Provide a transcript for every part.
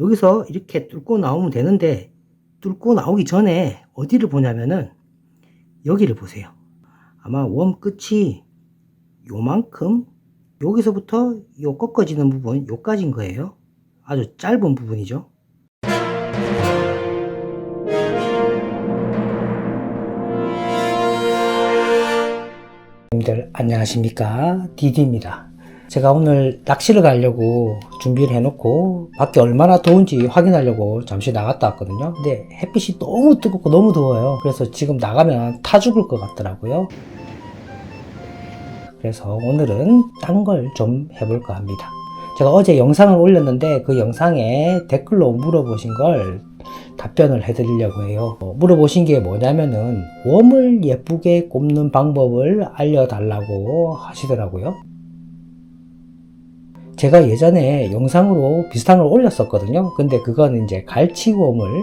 여기서 이렇게 뚫고 나오면 되는데 뚫고 나오기 전에 어디를 보냐면은 여기를 보세요. 아마 웜 끝이 요만큼 여기서부터 요 꺾어지는 부분 요까지인 거예요. 아주 짧은 부분이죠. 안녕하십니까 디디입니다 제가 오늘 낚시를 가려고 준비를 해놓고 밖에 얼마나 더운지 확인하려고 잠시 나갔다 왔거든요 근데 햇빛이 너무 뜨겁고 너무 더워요 그래서 지금 나가면 타 죽을 것 같더라고요 그래서 오늘은 딴 걸 좀 해볼까 합니다 제가 어제 영상을 올렸는데 그 영상에 댓글로 물어보신 걸 답변을 해드리려고 해요. 어, 물어보신 게 뭐냐면은 웜을 예쁘게 꼽는 방법을 알려달라고 하시더라고요. 제가 예전에 영상으로 비슷한 걸 올렸었거든요. 근데 그거는 이제 갈치웜을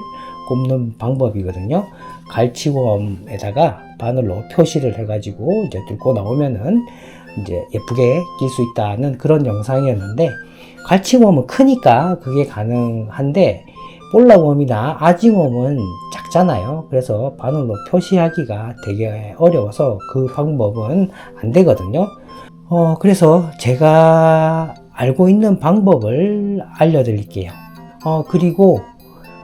꼽는 방법이거든요. 갈치웜에다가 바늘로 표시를 해가지고 이제 뚫고 나오면은 이제 예쁘게 낄 수 있다는 그런 영상이었는데 갈치웜은 크니까 그게 가능한데 볼라웜이나 아징웜은 작잖아요. 그래서 바늘로 표시하기가 되게 어려워서 그 방법은 안 되거든요. 어, 그래서 제가 알고 있는 방법을 알려드릴게요. 어, 그리고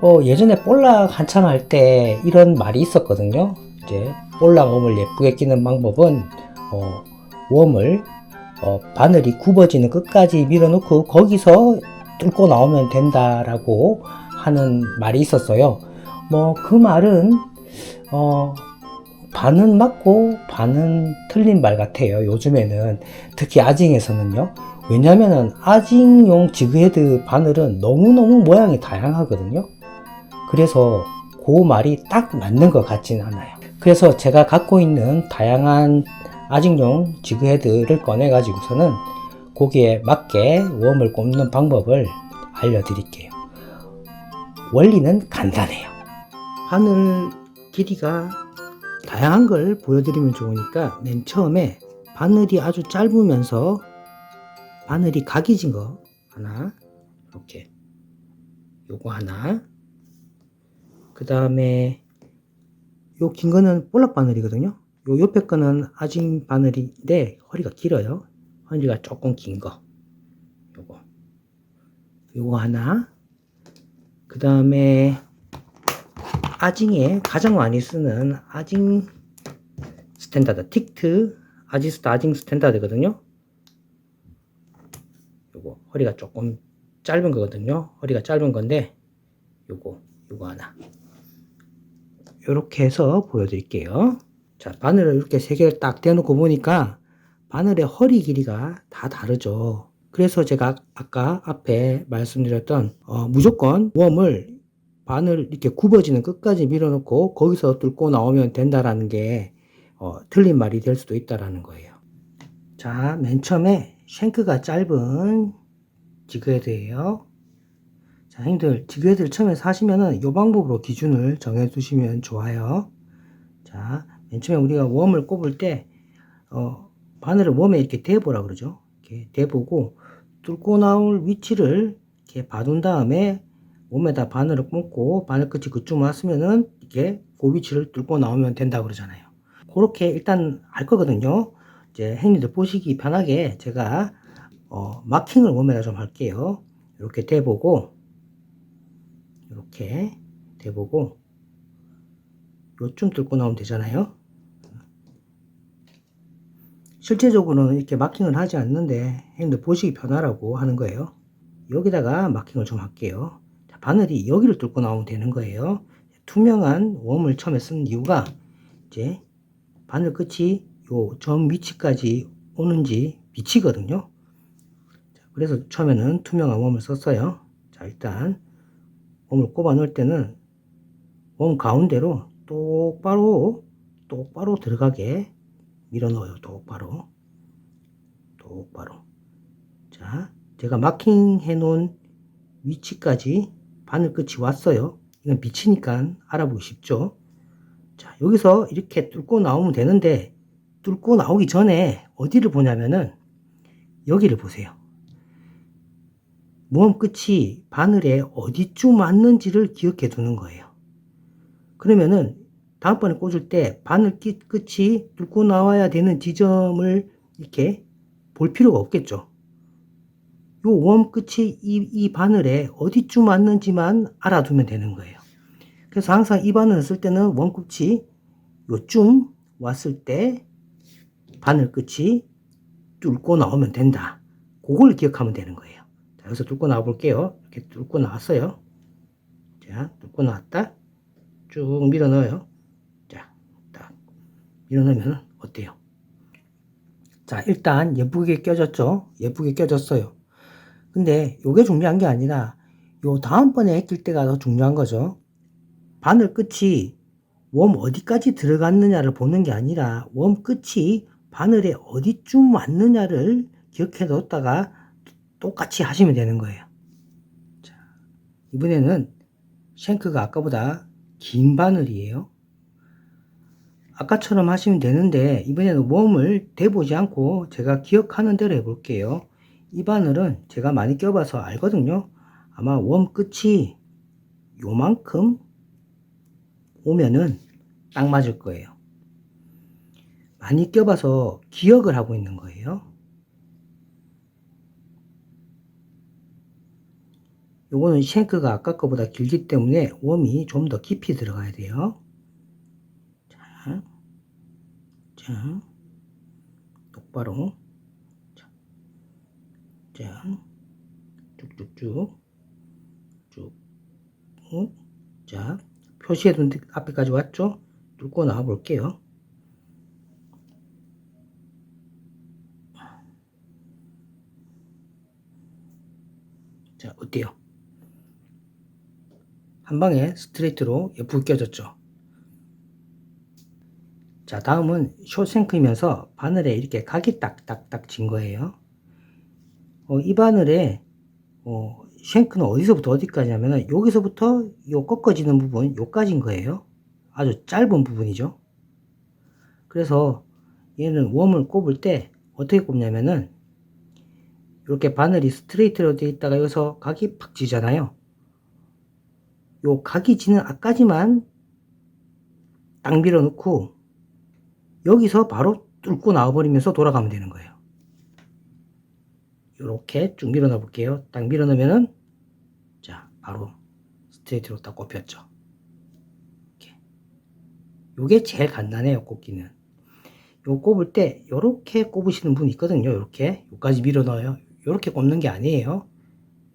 어, 예전에 볼락 한창 할 때 이런 말이 있었거든요. 이제 볼락 웜을 예쁘게 끼는 방법은 어, 웜을 어, 바늘이 굽어지는 끝까지 밀어놓고 거기서 뚫고 나오면 된다라고 하는 말이 있었어요. 뭐 그 말은 어 반은 맞고 반은 틀린 말 같아요. 요즘에는 특히 아징에서는요. 왜냐면은 아징용 지그헤드 바늘은 너무너무 모양이 다양하거든요. 그래서 그 말이 딱 맞는 것 같지는 않아요. 그래서 제가 갖고 있는 다양한 아징용 지그헤드를 꺼내 가지고서는 거기에 맞게 웜을 꼽는 방법을 알려드릴게요. 원리는 간단해요. 바늘 길이가 다양한 걸 보여드리면 좋으니까 맨 처음에 바늘이 아주 짧으면서 바늘이 각이진 거 하나 이렇게. 요거 하나. 그 다음에 요 긴 거는 볼락 바늘이거든요. 요 옆에 거는 아진 바늘인데 허리가 길어요. 허리가 조금 긴 거. 요거. 요거 하나. 그 다음에 아징에 가장 많이 쓰는 아징 스탠다드 틱트 아지스타 아징 스탠다드거든요 요거 허리가 조금 짧은 거거든요. 허리가 짧은 건데 요거 요거 하나. 요렇게 해서 보여드릴게요. 자 바늘을 이렇게 세 개를 딱 대놓고 보니까 바늘의 허리 길이가 다 다르죠. 그래서 제가 아까 앞에 말씀드렸던 어, 무조건 웜을 바늘 이렇게 굽어지는 끝까지 밀어놓고 거기서 뚫고 나오면 된다라는 게 어, 틀린 말이 될 수도 있다라는 거예요. 자, 맨 처음에 쉔크가 짧은 지그헤드예요. 자, 형님들 지그헤드를 처음에 사시면은 이 방법으로 기준을 정해 두시면 좋아요. 자, 맨 처음에 우리가 웜을 꼽을 때 어, 바늘을 웜에 이렇게 대보라 그러죠. 이렇게 대보고 뚫고 나올 위치를 이렇게 봐둔 다음에 몸에다 바늘을 꽂고 바늘 끝이 그쪽 왔으면은 이렇게 그 위치를 뚫고 나오면 된다 그러잖아요. 그렇게 일단 할 거거든요. 이제 행님들 보시기 편하게 제가 어, 마킹을 몸에다 좀 할게요. 이렇게 대보고 이렇게 대보고 요쯤 뚫고 나오면 되잖아요. 실제적으로는 이렇게 마킹을 하지 않는데 형님들 보시기 편하라고 하는 거예요. 여기다가 마킹을 좀 할게요. 자, 바늘이 여기를 뚫고 나오면 되는 거예요. 투명한 웜을 처음에 쓴 이유가 이제 바늘 끝이 요 점 위치까지 오는지 미치거든요. 자, 그래서 처음에는 투명한 웜을 썼어요. 자, 일단 웜을 꼽아 넣을 때는 웜 가운데로 똑바로 똑바로 들어가게 밀어 넣어요. 똑바로. 똑바로. 자, 제가 마킹 해 놓은 위치까지 바늘 끝이 왔어요. 이건 비치니까 알아보기 쉽죠. 자, 여기서 이렇게 뚫고 나오면 되는데, 뚫고 나오기 전에 어디를 보냐면은, 여기를 보세요. 모험 끝이 바늘에 어디쯤 왔는지를 기억해 두는 거예요. 그러면은 다음번에 꽂을 때 바늘 끼- 끝이 뚫고 나와야 되는 지점을 이렇게 볼 필요가 없겠죠. 요 웜 끝이 이, 이 바늘에 어디쯤 왔는지만 알아두면 되는 거예요. 그래서 항상 이 바늘을 쓸 때는 웜 끝이 요쯤 왔을 때 바늘 끝이 뚫고 나오면 된다. 그걸 기억하면 되는 거예요. 자, 여기서 뚫고 나와 볼게요. 이렇게 뚫고 나왔어요. 자, 뚫고 나왔다. 쭉 밀어 넣어요. 자, 딱 밀어 넣으면 어때요? 자, 일단 예쁘게 껴졌죠? 예쁘게 껴졌어요. 근데 요게 중요한 게 아니라 요 다음번에 낄 때가 더 중요한 거죠. 바늘 끝이 웜 어디까지 들어갔느냐를 보는 게 아니라 웜 끝이 바늘에 어디쯤 왔느냐를 기억해 뒀다가 똑같이 하시면 되는 거예요. 자, 이번에는 쉔크가 아까보다 긴 바늘이에요. 아까처럼 하시면 되는데 이번에는 웜을 대보지 않고 제가 기억하는 대로 해볼게요. 이 바늘은 제가 많이 껴봐서 알거든요. 아마 웜 끝이 요만큼 오면은 딱 맞을 거예요. 많이 껴봐서 기억을 하고 있는 거예요. 요거는 쉔크가 아까 거보다 길기 때문에 웜이 좀 더 깊이 들어가야 돼요. 자, 자, 똑바로. 자, 자, 쭉쭉쭉, 쭉, 쭉. 자, 표시해둔 데 앞에까지 왔죠? 뚫고 나와 볼게요. 자, 어때요? 한 방에 스트레이트로 예쁘게 껴졌죠? 자, 다음은 숏생크이면서 바늘에 이렇게 각이 딱딱딱 진 거예요. 어, 이 바늘에 어, 쉔크는 어디서부터 어디까지냐면 여기서부터 요 꺾어지는 부분 요까지인 거예요. 아주 짧은 부분이죠. 그래서 얘는 웜을 꼽을 때 어떻게 꼽냐면은 이렇게 바늘이 스트레이트로 되어 있다가 여기서 각이 팍 지잖아요. 요 각이 지는 앞까지만 딱 밀어 넣고 여기서 바로 뚫고 나와버리면서 돌아가면 되는 거예요. 이렇게 쭉 밀어 넣어 볼게요. 딱 밀어 넣으면은 자 바로 스트레이트로 딱 꼽혔죠. 이렇게. 요게 제일 간단해요 꼽기는. 요 꼽을 때 요렇게 꼽으시는 분 있거든요. 요렇게 요까지 밀어 넣어요. 요렇게 꼽는 게 아니에요.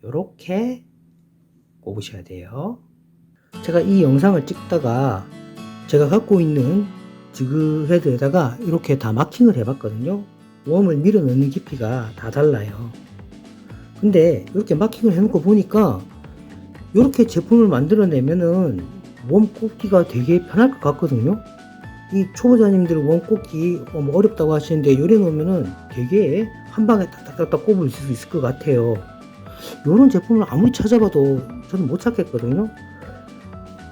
요렇게 꼽으셔야 돼요. 제가 이 영상을 찍다가 제가 갖고 있는 지그 헤드에다가 이렇게 다 마킹을 해봤거든요. 웜을 밀어 넣는 깊이가 다 달라요. 근데 이렇게 마킹을 해놓고 보니까 이렇게 제품을 만들어내면은 웜 꼽기가 되게 편할 것 같거든요. 이 초보자님들 웜 꼽기 어렵다고 하시는데 요래 놓으면은 되게 한 방에 딱딱딱딱 꼽을 수 있을 것 같아요. 요런 제품을 아무리 찾아봐도 저는 못 찾겠거든요.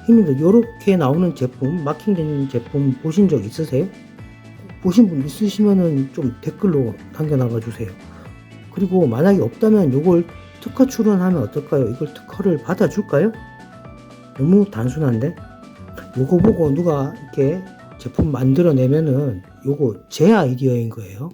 형님들 요렇게 나오는 제품 마킹된 제품 보신 적 있으세요? 보신 분 있으시면은 좀 댓글로 남겨놔봐 주세요. 그리고 만약에 없다면 요걸 특허 출원하면 어떨까요? 이걸 특허를 받아줄까요? 너무 단순한데? 요거 보고 누가 이렇게 제품 만들어내면은 요거 제 아이디어인 거예요.